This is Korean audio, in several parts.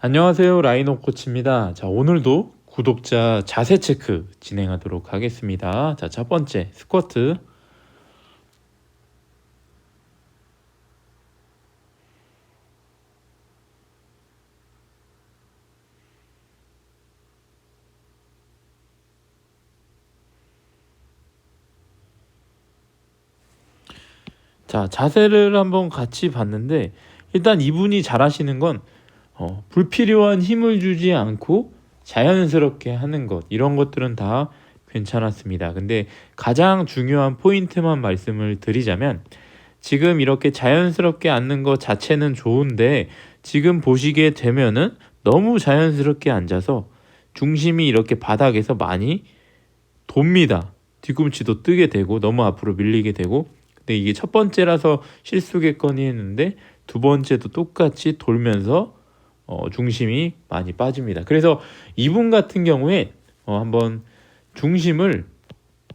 안녕하세요. 라이노 코치입니다. 자, 오늘도 구독자 자세 체크 진행하도록 하겠습니다. 자, 첫 번째 스쿼트. 자, 자세를 한번 같이 봤는데 일단 이분이 잘하시는 건 어, 불필요한 힘을 주지 않고 자연스럽게 하는 것 이런 것들은 다 괜찮았습니다. 근데 가장 중요한 포인트만 말씀을 드리자면 지금 이렇게 자연스럽게 앉는 것 자체는 좋은데 지금 보시게 되면은 너무 자연스럽게 앉아서 중심이 이렇게 바닥에서 많이 돕니다. 뒤꿈치도 뜨게 되고 너무 앞으로 밀리게 되고 근데 이게 첫 번째라서 실수겠거니 했는데 두 번째도 똑같이 돌면서 어, 중심이 많이 빠집니다. 그래서 이분 같은 경우에 어, 한번 중심을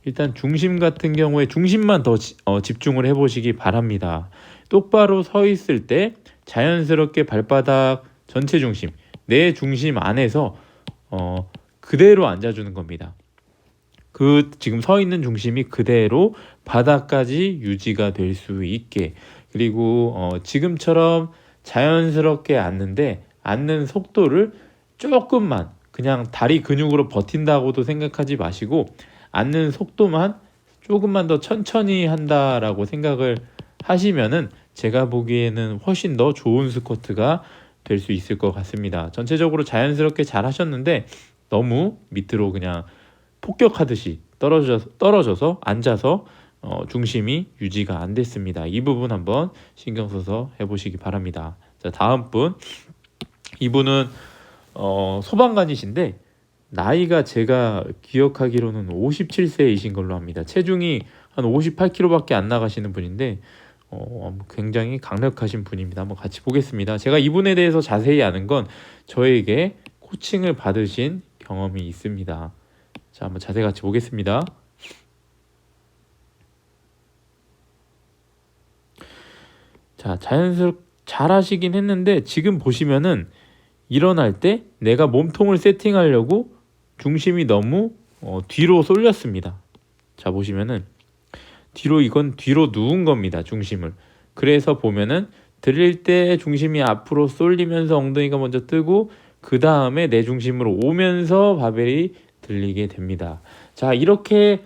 일단 중심 같은 경우에 중심만 더 지- 어, 집중을 해보시기 바랍니다. 똑바로 서 있을 때 자연스럽게 발바닥 전체 중심, 내 중심 안에서 어, 그대로 앉아주는 겁니다. 그 지금 서 있는 중심이 그대로 바닥까지 유지가 될 수 있게 그리고 어, 지금처럼 자연스럽게 앉는데 앉는 속도를 조금만 그냥 다리 근육으로 버틴다고도 생각하지 마시고 앉는 속도만 조금만 더 천천히 한다라고 생각을 하시면은 제가 보기에는 훨씬 더 좋은 스쿼트가 될 수 있을 것 같습니다. 전체적으로 자연스럽게 잘 하셨는데 너무 밑으로 그냥 폭격하듯이 떨어져서, 떨어져서 앉아서 어, 중심이 유지가 안 됐습니다. 이 부분 한번 신경 써서 해보시기 바랍니다. 자, 다음 분. 이분은 어, 소방관이신데 나이가 제가 기억하기로는 57세이신 걸로 합니다. 체중이 한 58kg밖에 안 나가시는 분인데 어, 굉장히 강력하신 분입니다. 한번 같이 보겠습니다. 제가 이분에 대해서 자세히 아는 건 저에게 코칭을 받으신 경험이 있습니다. 자, 한번 자세히 같이 보겠습니다. 자, 자연스럽 잘 하시긴 했는데 지금 보시면은 일어날 때 내가 몸통을 세팅하려고 중심이 너무 어, 뒤로 쏠렸습니다. 자, 보시면은 뒤로 이건 뒤로 누운 겁니다. 중심을. 그래서 보면은 들릴 때 중심이 앞으로 쏠리면서 엉덩이가 먼저 뜨고 그 다음에 내 중심으로 오면서 바벨이 들리게 됩니다. 자, 이렇게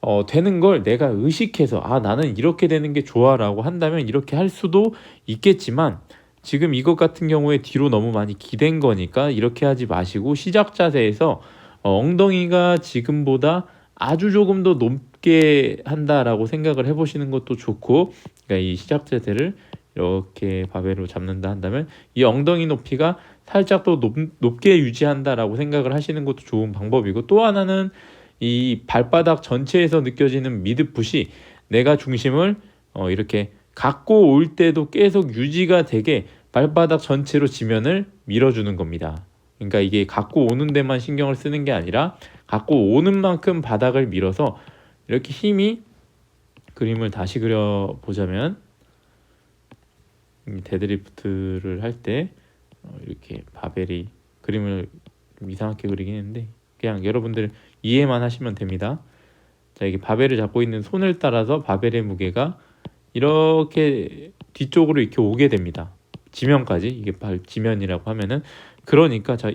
어, 되는 걸 내가 의식해서 아 나는 이렇게 되는 게 좋아라고 한다면 이렇게 할 수도 있겠지만 지금 이것 같은 경우에 뒤로 너무 많이 기댄 거니까 이렇게 하지 마시고 시작 자세에서 어, 엉덩이가 지금보다 아주 조금 더 높게 한다라고 생각을 해보시는 것도 좋고 그러니까 이 시작 자세를 이렇게 바벨로 잡는다 한다면 이 엉덩이 높이가 살짝 더 높, 높게 유지한다라고 생각을 하시는 것도 좋은 방법이고 또 하나는 이 발바닥 전체에서 느껴지는 미드풋이 내가 중심을 어, 이렇게 갖고 올 때도 계속 유지가 되게 발바닥 전체로 지면을 밀어주는 겁니다. 그러니까 이게 갖고 오는 데만 신경을 쓰는 게 아니라 갖고 오는 만큼 바닥을 밀어서 이렇게 힘이 그림을 다시 그려 보자면 데드리프트를 할때 어, 이렇게 바벨이 그림을 좀 이상하게 그리긴 했는데 그냥 여러분들 이해만 하시면 됩니다. 자, 이게 바벨을 잡고 있는 손을 따라서 바벨의 무게가 이렇게 뒤쪽으로 이렇게 오게 됩니다. 지면까지 이게 발 지면이라고 하면은 그러니까 자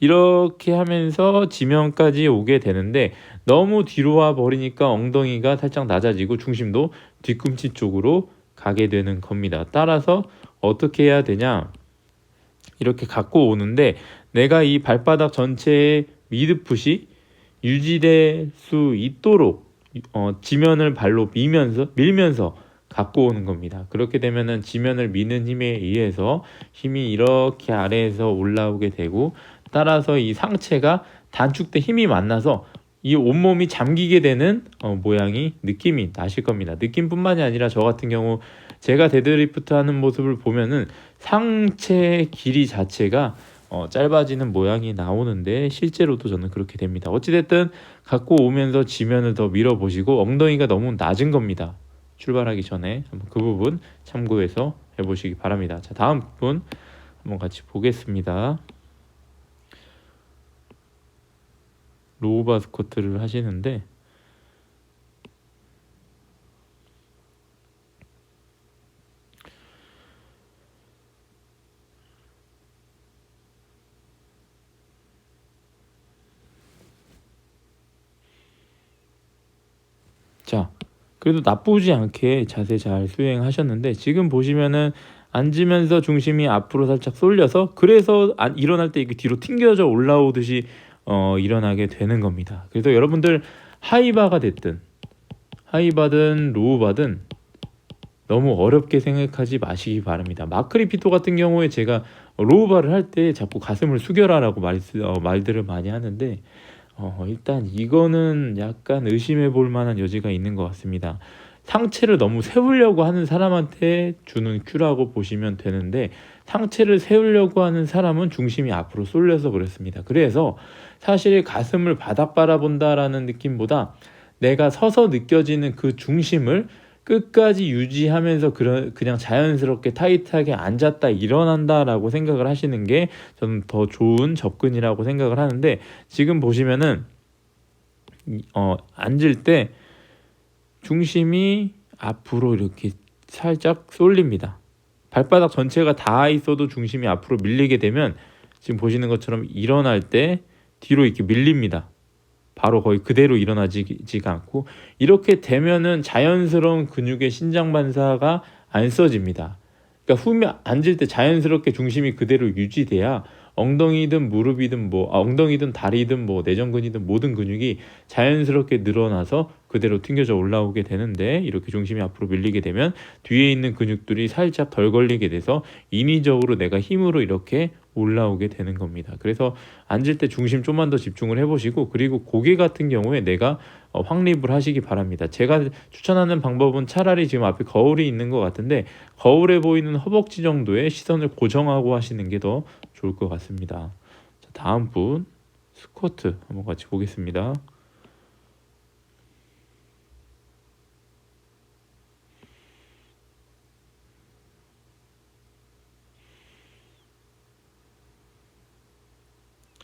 이렇게 하면서 지면까지 오게 되는데 너무 뒤로 와 버리니까 엉덩이가 살짝 낮아지고 중심도 뒤꿈치 쪽으로 가게 되는 겁니다. 따라서 어떻게 해야 되냐? 이렇게 갖고 오는데 내가 이 발바닥 전체의 미드풋이 유지될 수 있도록 어, 지면을 발로 미면서 밀면서 갖고 오는 겁니다. 그렇게 되면은 지면을 미는 힘에 의해서 힘이 이렇게 아래에서 올라오게 되고 따라서 이 상체가 단축된 힘이 만나서 이 온몸이 잠기게 되는 어, 모양이 느낌이 나실 겁니다. 느낌뿐만이 아니라 저 같은 경우 제가 데드리프트 하는 모습을 보면은 상체 길이 자체가 어, 짧아지는 모양이 나오는데 실제로도 저는 그렇게 됩니다. 어찌됐든 갖고 오면서 지면을 더 밀어보시고 엉덩이가 너무 낮은 겁니다. 출발하기 전에 한번 그 부분 참고해서 해보시기 바랍니다. 자, 다음 분 한번 같이 보겠습니다. 로우바 스쿼트를 하시는데 그래도 나쁘지 않게 자세 잘 수행하셨는데 지금 보시면은 앉으면서 중심이 앞으로 살짝 쏠려서 그래서 안- 일어날 때 이게 뒤로 튕겨져 올라오듯이 어, 일어나게 되는 겁니다. 그래서 여러분들 하이바가 됐든 하이바든 로우바든 너무 어렵게 생각하지 마시기 바랍니다. 마크리피토 같은 경우에 제가 로우바를 할 때 자꾸 가슴을 숙여라라고 말, 어, 말들을 많이 하는데 어, 일단 이거는 약간 의심해 볼 만한 여지가 있는 것 같습니다. 상체를 너무 세우려고 하는 사람한테 주는 큐라고 보시면 되는데 상체를 세우려고 하는 사람은 중심이 앞으로 쏠려서 그렇습니다. 그래서 사실 가슴을 바닥 바라본다라는 느낌보다 내가 서서 느껴지는 그 중심을 끝까지 유지하면서 그런 그냥 자연스럽게 타이트하게 앉았다 일어난다라고 생각을 하시는 게 저는 더 좋은 접근이라고 생각을 하는데 지금 보시면은 이- 어 앉을 때 중심이 앞으로 이렇게 살짝 쏠립니다. 발바닥 전체가 닿아 있어도 중심이 앞으로 밀리게 되면 지금 보시는 것처럼 일어날 때 뒤로 이렇게 밀립니다. 바로 거의 그대로 일어나지가 않고 이렇게 되면은 자연스러운 근육의 신장 반사가 안 써집니다. 그러니까 후면 앉을 때 자연스럽게 중심이 그대로 유지돼야 엉덩이든 무릎이든 뭐 아, 엉덩이든 다리든 뭐 내전근이든 모든 근육이 자연스럽게 늘어나서 그대로 튕겨져 올라오게 되는데 이렇게 중심이 앞으로 밀리게 되면 뒤에 있는 근육들이 살짝 덜 걸리게 돼서 인위적으로 내가 힘으로 이렇게 올라오게 되는 겁니다. 그래서 앉을 때 중심 좀만 더 집중을 해보시고 그리고 고개 같은 경우에 내가 어, 확립을 하시기 바랍니다. 제가 추천하는 방법은 차라리 지금 앞에 거울이 있는 것 같은데 거울에 보이는 허벅지 정도의 시선을 고정하고 하시는 게 더 좋을 것 같습니다. 자, 다음 분 스쿼트 한번 같이 보겠습니다.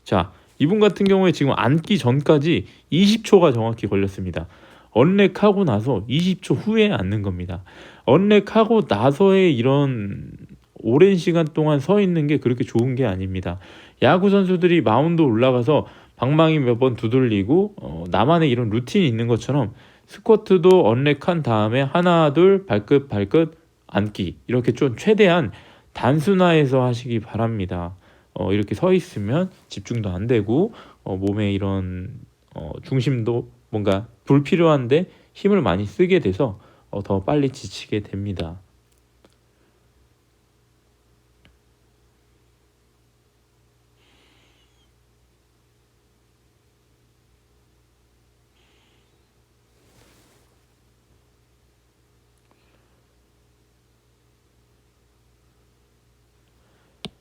자, 이분 같은 경우에 지금 앉기 전까지 20초가 정확히 걸렸습니다. 언렉하고 나서 20초 후에 앉는 겁니다. 언렉하고 나서의 이런 오랜 시간 동안 서 있는 게 그렇게 좋은 게 아닙니다. 야구 선수들이 마운드 올라가서 방망이 몇 번 두들리고 어, 나만의 이런 루틴이 있는 것처럼 스쿼트도 언렉한 다음에 하나 둘 발끝 발끝 앉기 이렇게 좀 최대한 단순화해서 하시기 바랍니다. 어, 이렇게 서 있으면 집중도 안 되고 어, 몸에 이런 어, 중심도 뭔가 불필요한데 힘을 많이 쓰게 돼서 어, 더 빨리 지치게 됩니다.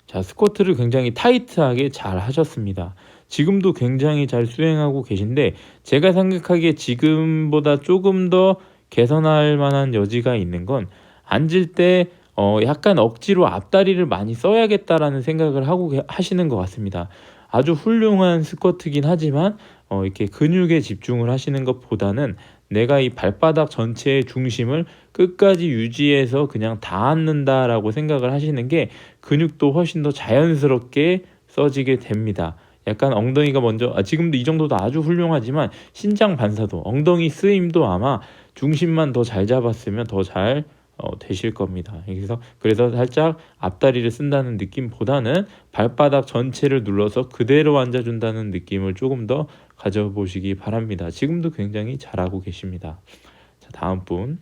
자, 스쿼트를 굉장히 타이트하게 잘 하셨습니다. 지금도 굉장히 잘 수행하고 계신데 제가 생각하기에 지금보다 조금 더 개선할 만한 여지가 있는 건 앉을 때 어, 약간 억지로 앞다리를 많이 써야겠다라는 생각을 하고 계- 하시는 것 같습니다. 아주 훌륭한 스쿼트긴 하지만 어, 이렇게 근육에 집중을 하시는 것보다는 내가 이 발바닥 전체의 중심을 끝까지 유지해서 그냥 다 앉는다라고 생각을 하시는 게 근육도 훨씬 더 자연스럽게 써지게 됩니다. 약간 엉덩이가 먼저 아, 지금도 이 정도도 아주 훌륭하지만 신장 반사도 엉덩이 쓰임도 아마 중심만 더 잘 잡았으면 더잘 어, 되실 겁니다. 그래서 그래서 살짝 앞다리를 쓴다는 느낌보다는 발바닥 전체를 눌러서 그대로 앉아준다는 느낌을 조금 더 가져보시기 바랍니다. 지금도 굉장히 잘하고 계십니다. 자 다음 분.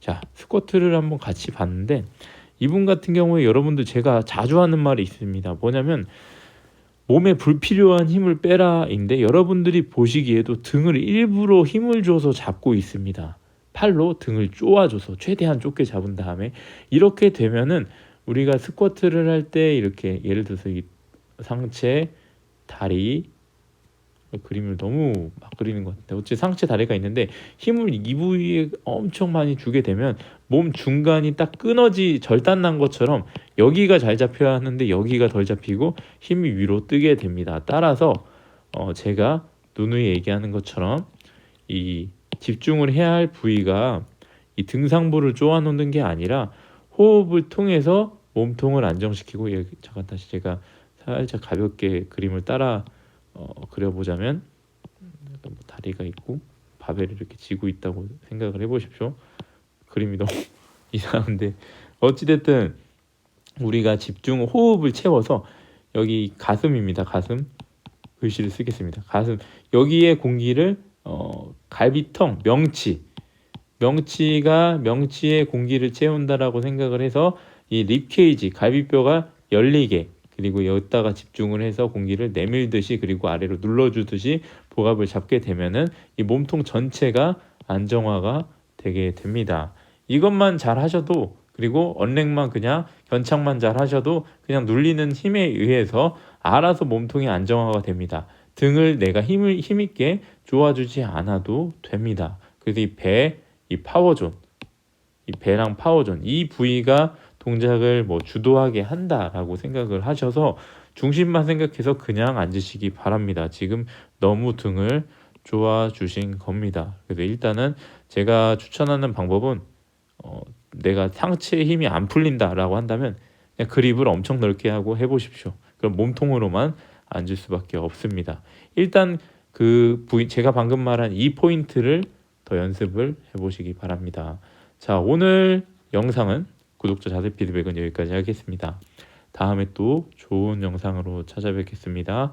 자, 스쿼트를 한번 같이 봤는데 이분 같은 경우에 여러분들 제가 자주 하는 말이 있습니다. 뭐냐면 몸에 불필요한 힘을 빼라인데 여러분들이 보시기에도 등을 일부러 힘을 줘서 잡고 있습니다. 팔로 등을 쪼아줘서 최대한 좁게 잡은 다음에 이렇게 되면은 우리가 스쿼트를 할 때 이렇게 예를 들어서 이 상체, 다리, 그림을 너무 막 그리는 것 같아요. 어째 상체 다리가 있는데 힘을 이 부위에 엄청 많이 주게 되면 몸 중간이 딱 끊어지 절단 난 것처럼 여기가 잘 잡혀야 하는데 여기가 덜 잡히고 힘이 위로 뜨게 됩니다. 따라서 어 제가 누누이 얘기하는 것처럼 이 집중을 해야 할 부위가 이 등상부를 쪼아 놓는 게 아니라 호흡을 통해서 몸통을 안정시키고 여기 잠깐 다시 제가 살짝 가볍게 그림을 따라 어, 그려보자면 뭐 다리가 있고 바벨을 이렇게 쥐고 있다고 생각을 해보십시오. 그림이 너무 이상한데 어찌됐든 우리가 집중 호흡을 채워서 여기 가슴입니다. 가슴 글씨를 쓰겠습니다. 가슴 여기에 공기를 어, 갈비통 명치 명치가 명치에 공기를 채운다라고 생각을 해서 이 립케이지 갈비뼈가 열리게 그리고 여기다가 집중을 해서 공기를 내밀듯이 그리고 아래로 눌러주듯이 복압을 잡게 되면은 이 몸통 전체가 안정화가 되게 됩니다. 이것만 잘 하셔도 그리고 언랭만 그냥 견착만 잘 하셔도 그냥 눌리는 힘에 의해서 알아서 몸통이 안정화가 됩니다. 등을 내가 힘을 힘있게 조아주지 않아도 됩니다. 그래서 이 배, 이 파워존, 이 배랑 파워존 이 부위가 동작을 뭐 주도하게 한다라고 생각을 하셔서 중심만 생각해서 그냥 앉으시기 바랍니다. 지금 너무 등을 조아 주신 겁니다. 그래서 일단은 제가 추천하는 방법은 어, 내가 상체에 힘이 안 풀린다라고 한다면 그냥 그립을 엄청 넓게 하고 해보십시오. 그럼 몸통으로만 앉을 수밖에 없습니다. 일단 그 부위 제가 방금 말한 이 포인트를 더 연습을 해보시기 바랍니다. 자 오늘 영상은 구독자 자세 피드백은 여기까지 하겠습니다. 다음에 또 좋은 영상으로 찾아뵙겠습니다.